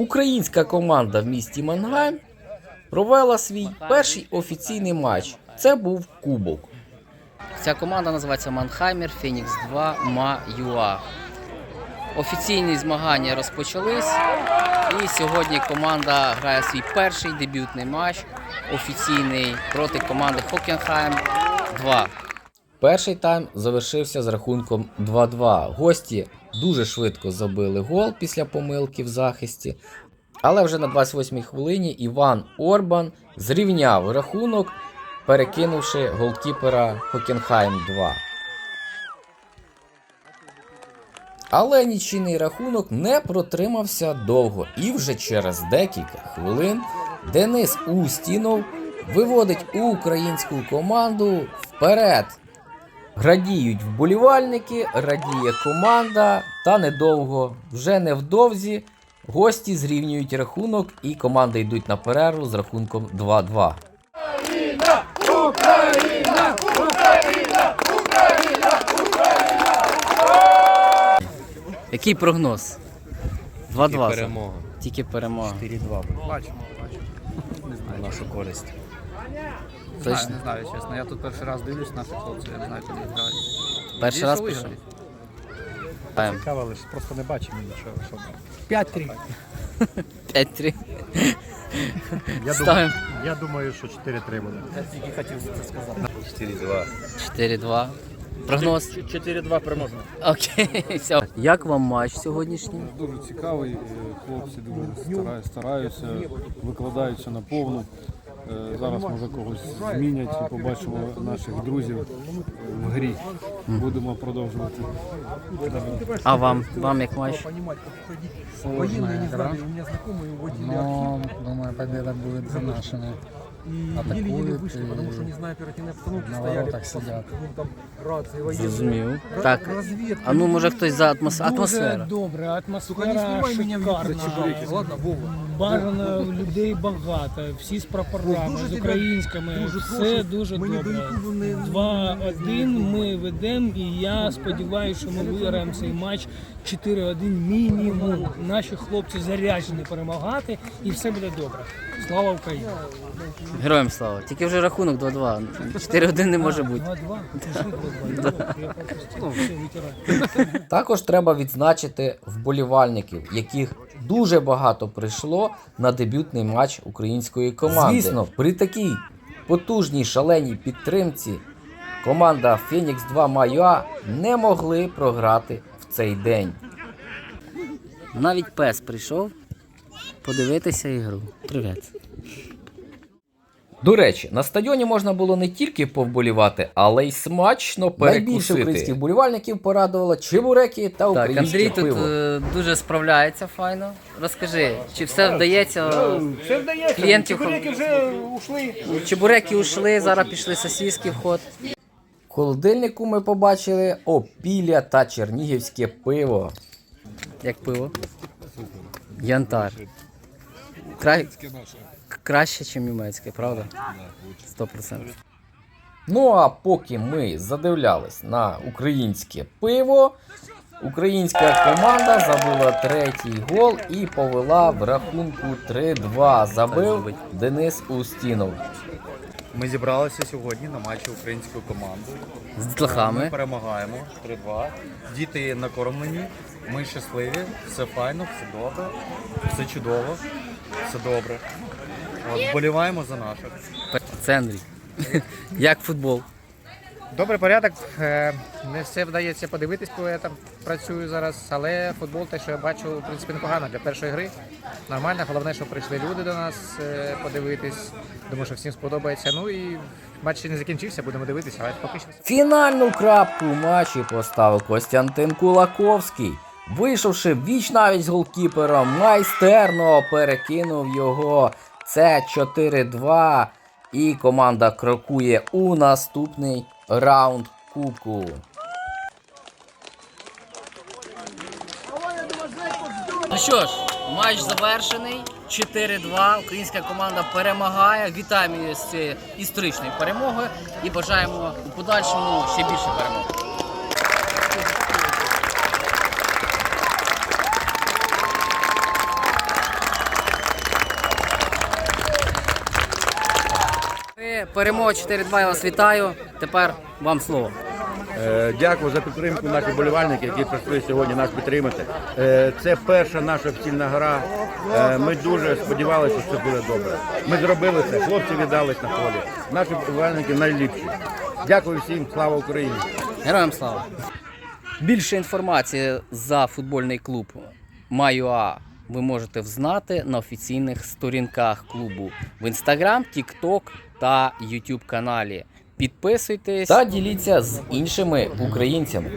Українська команда в місті Мангайм провела свій перший офіційний матч. Це був кубок. Ця команда називається Манхаймер Фенікс 2 Ма Юа. Офіційні змагання розпочались. І сьогодні команда грає свій перший дебютний матч офіційний проти команди Хокенхайм 2. Перший тайм завершився з рахунком 2-2. Гості дуже швидко забили гол після помилки в захисті. Але вже на 28-й хвилині Іван Орбан зрівняв рахунок, перекинувши голкіпера Хокенхайм 2. Але нічийний рахунок не протримався довго, і вже через декілька хвилин Денис Устінов виводить українську команду вперед. Радіють вболівальники, радіє команда, та недовго, вже невдовзі гості зрівнюють рахунок і команди йдуть на перерву з рахунком 2-2. Який прогноз? 2-2. перемога. Тільки перемога. 4-2 Бачимо, бачимо. на нашу користь. Не знаю, Точно. не знаю, чесно. Я тут перший раз дивлюсь наших хлопців, я не знаю, куди грають. Перший раз пішов. виграють. Цікаво, лише просто не бачимо нічого. Що... 5-3. 5-3. Я, думаю, я думаю, що 4-3 буде. 4-2. 4-2. Прогноз? 4-2 переможемо. Окей, все. Як вам матч сьогоднішній? Дуже цікавий. е, Хлопці дуже стараю- стараються, викладаються на повну. Е, Зараз може когось змінять і побачимо наших друзів в грі. Будемо продовжувати. А вам? Вам як матч? Сложная игра. Но, думаю, победа будет за нашими. Атакуют и на воротах сидят. Зрозумів. Так. А ну може хтось за атмос... атмосфера. Дуже добре, атмосфера шикарна. Бажано людей багато, всі з прапорами, з українськими. Все дуже добре. Два-один ми ведемо, і я сподіваюся, що ми виграємо цей матч 4-1 мінімум. Наші хлопці заряджені перемагати, і все буде добре. Слава Україні! Героям слава. Тільки вже рахунок 2-2. 4-1 не може бути. 2-2. Пішли 2-2. Я пропустив. Все, витираю. Також треба відзначити вболівальників, яких дуже багато прийшло на дебютний матч української команди. Звісно, при такій потужній шаленій підтримці команда Фенікс 2 Майоа не могли програти в цей день. Навіть пес прийшов подивитися ігру. Привіт. До речі, на стадіоні можна було не тільки повболівати, але й смачно перекусити. Найбільше українських вболівальників порадувало чебуреки та Так, українське Андрій тут е, дуже справляється файно. Розкажи, чи все вдається? Все вдається. Клієнтів чебуреки вже ушли. Чебуреки ушли, зараз пішли сосиски в ход. В холодильнику ми побачили опілля та чернігівське пиво. Як пиво? Янтар. Кра... Краще, ніж німецьке, правда? Сто процентів. Ну а поки ми задивлялись на українське пиво, українська команда забила третій гол і повела в рахунку 3-2. Забив Денис Устінов. Ми зібралися сьогодні на матчі української команди. З Ми перемагаємо 3-2. Діти накормлені, ми щасливі, все файно, все добре, все чудово, все добре. От, вболіваємо за наших. Це Андрій. Як футбол? Добрий порядок. Е, Не все вдається подивитись, бо я там працюю зараз, але футбол, те, що я бачу, в принципі, непогано для першої гри. Нормально. Головне, що прийшли люди до нас е, подивитись. Думаю, що всім сподобається. Ну і матч ще не закінчився, будемо дивитися, але поки що. Фінальну крапку у матчі поставив Костянтин Кулаковський. Вийшовши віч навіть з голкіпером, майстерно перекинув його. Це 4-2. І команда крокує у наступний раунд кубку. Ну що ж, матч завершений. 4-2. Українська команда перемагає. Вітаємо її з цією історичною перемогою і бажаємо у подальшому ще більше перемог. Перемога 4-2, я вас вітаю. Тепер вам слово. Е, Дякую за підтримку наших болівальників, які прийшли сьогодні нас підтримати. Е, Це перша наша офіційна гра. Е, Ми дуже сподівалися, що це буде добре. Ми зробили це. Хлопці віддались на полі. Наші болівальники найліпші. Дякую всім, слава Україні! Героям слава! Більше інформації за футбольний клуб Майуа ви можете взнати на офіційних сторінках клубу в Instagram, TikTok та YouTube каналі. Підписуйтесь Та діліться з іншими українцями.